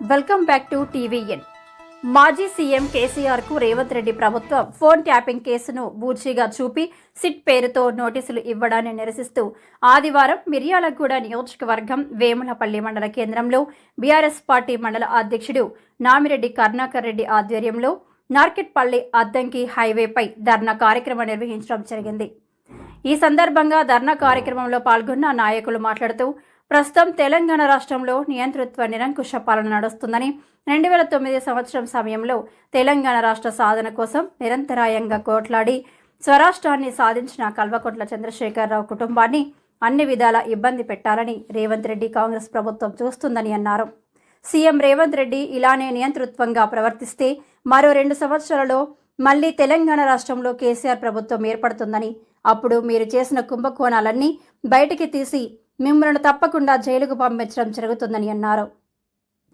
Welcome back to TVN. మాజీ CM కేసీఆర్కు రేవంత్ రెడ్డి ప్రభుత్వం ఫోన్ ట్యాపింగ్ కేసును బూర్చిగా చూపి సిట్ పేరుతో నోటీసులు ఇవ్వడాన్ని నిరసిస్తూ ఆదివారం మిర్యాలగూడ నియోజకవర్గం వేములపల్లి మండల కేంద్రంలో బీఆర్ఎస్ పార్టీ మండల అధ్యక్షుడు నామిరెడ్డి కరుణాకర్ రెడ్డి ఆధ్వర్యంలో నార్కెట్పల్లి అద్దంకి హైవేపై ధర్నా కార్యక్రమం నిర్వహించడం జరిగింది. ఈ సందర్భంగా ధర్నా కార్యక్రమంలో పాల్గొన్న నాయకులు మాట్లాడుతూ ప్రస్తుతం తెలంగాణ రాష్ట్రంలో నియంతృత్వ నిరంకుశ పాలన నడుస్తుందని రెండు వేల తొమ్మిది సంవత్సరం సమయంలో తెలంగాణ రాష్ట్ర సాధన కోసం నిరంతరాయంగా కోట్లాడి స్వరాష్ట్రాన్ని సాధించిన కల్వకొట్ల చంద్రశేఖరరావు కుటుంబాన్ని అన్ని విధాల ఇబ్బంది పెట్టాలని రేవంత్ రెడ్డి కాంగ్రెస్ ప్రభుత్వం చూస్తుందని అన్నారు. సీఎం రేవంత్ రెడ్డి ఇలానే నియంతృత్వంగా ప్రవర్తిస్తే మరో రెండు సంవత్సరాలలో మళ్ళీ తెలంగాణ రాష్ట్రంలో కేసీఆర్ ప్రభుత్వం ఏర్పడుతుందని అప్పుడు మీరు చేసిన కుంభకోణాలన్నీ బయటికి తీసి మిమ్మల్ని తప్పకుండా జైలుకు పంపించడం జరుగుతుందని అన్నారు.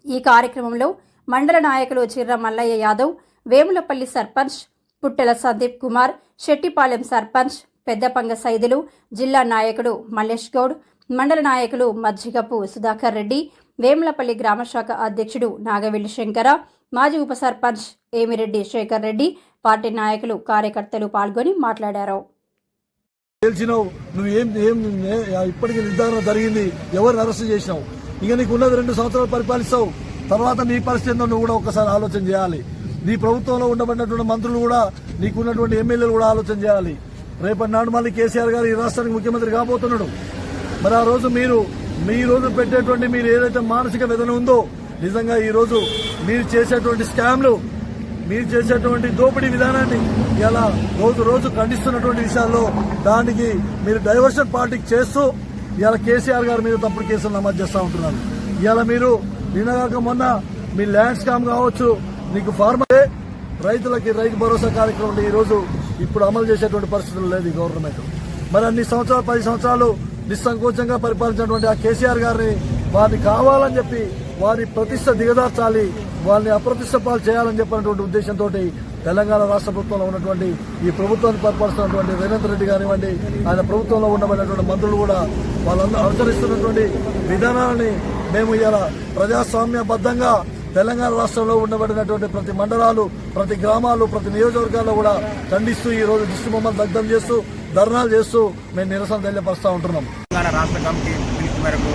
ఈ కార్యక్రమంలో మండల నాయకులు చిర్ర మల్లయ్య యాదవ్ వేములపల్లి సర్పంచ్ పుట్టెల సందీప్ కుమార్ శెట్టిపాలెం సర్పంచ్ పెద్దపంగ సైదులు జిల్లా నాయకుడు మల్లేష్ గౌడ్ మండల నాయకులు మజ్జిగపు సుధాకర్ రెడ్డి వేములపల్లి గ్రామశాఖ అధ్యక్షుడు నాగవెల్లి శంకర మాజీ ఉప సర్పంచ్ ఏమిరెడ్డి శేఖర్ రెడ్డి పార్టీ నాయకులు కార్యకర్తలు పాల్గొని మాట్లాడారు. గెలిచినావు నువ్వు ఏం ఏం ఇప్పటికీ నిర్ధారణ జరిగింది ఎవరిని అరెస్ట్ చేసినావు? ఇక నీకు ఉన్నది రెండు సంవత్సరాలు పరిపాలిస్తావు తర్వాత నీ పరిస్థితి నువ్వు కూడా ఒకసారి ఆలోచన చేయాలి. నీ ప్రభుత్వంలో ఉండబడినటువంటి మంత్రులు కూడా నీకున్నటువంటి ఎమ్మెల్యేలు కూడా ఆలోచన చేయాలి. రేపటి నాడు మళ్ళీ కేసీఆర్ గారు ఈ రాష్ట్రానికి ముఖ్యమంత్రి కాబోతున్నాడు. మరి ఆ రోజు మీరు మీ రోజు పెట్టేటువంటి మీరు ఏదైతే మానసిక వేదన ఉందో నిజంగా ఈ రోజు మీరు చేసేటువంటి స్కామ్లు మీరు చేసేటువంటి దోపిడీ విధానాన్ని ఇలా రోజు రోజు ఖండిస్తున్నటువంటి విషయాల్లో దానికి మీరు డైవర్షన్ పార్టీకి చేస్తూ ఇలా కేసీఆర్ గారు మీద తప్పుడు కేసులు నమోదు చేస్తూ ఉంటున్నారు. ఇలా మీరు నిన్నగాక మొన్న మీ ల్యాండ్ స్కామ్ కావచ్చు నీకు ఫార్మలే రైతులకి రైతు భరోసా కార్యక్రమం ఈరోజు ఇప్పుడు అమలు చేసేటువంటి పరిస్థితులు లేదు ఈ గవర్నమెంట్. మరి అన్ని సంవత్సరాలు పది సంవత్సరాలు నిస్సంకోచంగా పరిపాలించినటువంటి ఆ కేసీఆర్ గారిని వారిని కావాలని చెప్పి వారి ప్రతిష్ట దిగదార్చాలి వాళ్ళని అప్రతిష్ట పాలు చేయాలని చెప్పినటువంటి ఉద్దేశంతో తెలంగాణ రాష్ట్ర ప్రభుత్వంలో ఉన్నటువంటి ఈ ప్రభుత్వాన్ని పరిపాలిస్తున్నటువంటి రేవంత్ రెడ్డి కానివ్వండి ఆయన ప్రభుత్వంలో ఉండబడినటువంటి మంత్రులు కూడా వాళ్ళందరూ అనుసరిస్తున్నటువంటి విధానాలని మేము ఇలా ప్రజాస్వామ్యబద్ధంగా తెలంగాణ రాష్ట్రంలో ఉండబడినటువంటి ప్రతి మండలాలు ప్రతి గ్రామాలు ప్రతి నియోజకవర్గాల్లో కూడా ఖండిస్తూ ఈ రోజు దృష్టి బొమ్మలు దగ్ధం చేస్తూ ధర్నాలు చేస్తూ మేము నిరసన తెలియపరుస్తూ ఉంటున్నాం. తెలంగాణ రాష్ట్ర కమిటీ పిలుపు మేరకు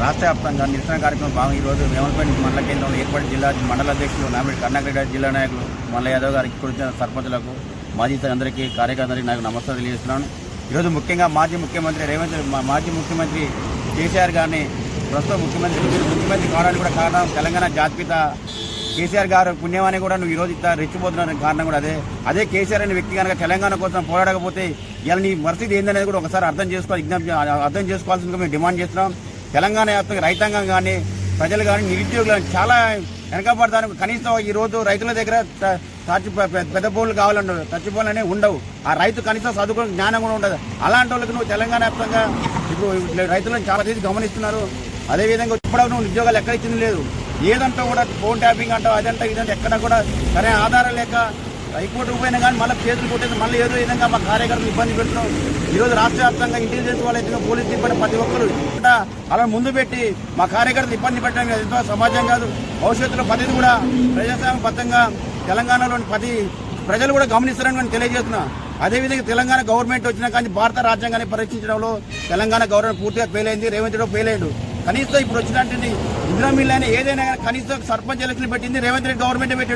రాష్ట్ర వ్యాప్తంగా నిరసన కార్యక్రమం భాగంగా ఈరోజు వేమలపేట మండల కేంద్రంలో ఏర్పాటు జిల్లా మండల అధ్యక్షులు నామిడి కర్ణాకర్ రెడ్డి జిల్లా నాయకులు మల్ల యాదవ్ గారికి ఇక్కడ సర్పంచులకు మాజీ అందరికీ కార్యకర్తలకి నాకు నమస్కారం తెలియజేస్తున్నాను. ఈరోజు ముఖ్యంగా మాజీ ముఖ్యమంత్రి రేవంత్ మాజీ ముఖ్యమంత్రి కేసీఆర్ గారిని ప్రస్తుతం ముఖ్యమంత్రి ముఖ్యమంత్రి కావడానికి కూడా కారణం తెలంగాణ జాతిపిత కేసీఆర్ గారు పుణ్యమని కూడా నువ్వు ఈరోజు ఇట్లా రెచ్చిపోతున్న కారణం కూడా అదే. అదే కేసీఆర్ అనే వ్యక్తి కనుక తెలంగాణ కోసం పోరాడకపోతే ఇలా నీ పరిస్థితి ఏందనేది కూడా ఒకసారి అర్థం చేసుకోవాలి విజ్ఞప్తి అర్థం చేసుకోవాల్సిందిగా మేము డిమాండ్ చేస్తున్నాం. తెలంగాణ వ్యాప్తంగా రైతాంగం కానీ ప్రజలు కానీ నిరుద్యోగులు కానీ చాలా వెనకబడతాను కనీసం ఈరోజు రైతుల దగ్గర తచ్చి పెద్ద పనులు కావాలంటారు. తచ్చి పనులు అనేవి ఉండవు. ఆ రైతు కనీసం చదువుకునే జ్ఞానం కూడా ఉండదు. అలాంటి వాళ్ళకి నువ్వు తెలంగాణ వ్యాప్తంగా ఇప్పుడు రైతులను చాలా తీసి గమనిస్తున్నారు. అదేవిధంగా ఇప్పుడు నువ్వు ఉద్యోగాలు ఎక్కడ ఇచ్చింది లేదు. ఏదంటా కూడా ఫోన్ ట్యాపింగ్ అంటావు అదంతా ఇదంటే ఎక్కడ కూడా సరైన ఆధారం లేక హైకోర్టు పోయినా కానీ మళ్ళీ కేసులు కొట్టేసి మళ్ళీ ఏదో విధంగా మా కార్యకర్తలు ఇబ్బంది పెడుతున్నాం ఈరోజు రాష్ట్ర వ్యాప్తంగా ఇంటెలిజెన్స్ వాళ్ళైతే పోలీసులు ఇబ్బంది ప్రతి ఒక్కరు అలా ముందు పెట్టి మా కార్యకర్తలు ఇబ్బంది పెట్టడం కాదు ఎంతో సమాజం కాదు. భవిష్యత్తులో ప్రతిది కూడా ప్రజాస్వామ్యబద్ధంగా తెలంగాణలోని ప్రతి ప్రజలు కూడా గమనిస్తారని నేను తెలియజేస్తున్నా. అదేవిధంగా తెలంగాణ గవర్నమెంట్ వచ్చినా కానీ భారత రాజ్యాంగాన్ని పరీక్షించడంలో తెలంగాణ గవర్నమెంట్ పూర్తిగా ఫెయిల్ అయింది రేవంత్ రెడ్డి ఫెయిల్ అయ్యాడు. కనీసం ఇప్పుడు వచ్చినటువంటి ఇందిరా మిల్ అయినా ఏదైనా కానీ కనీసం సర్పంచ్ ఎలక్షన్ పెట్టింది రేవంత్ రెడ్డి గవర్నమెంట్ పెట్టాడు.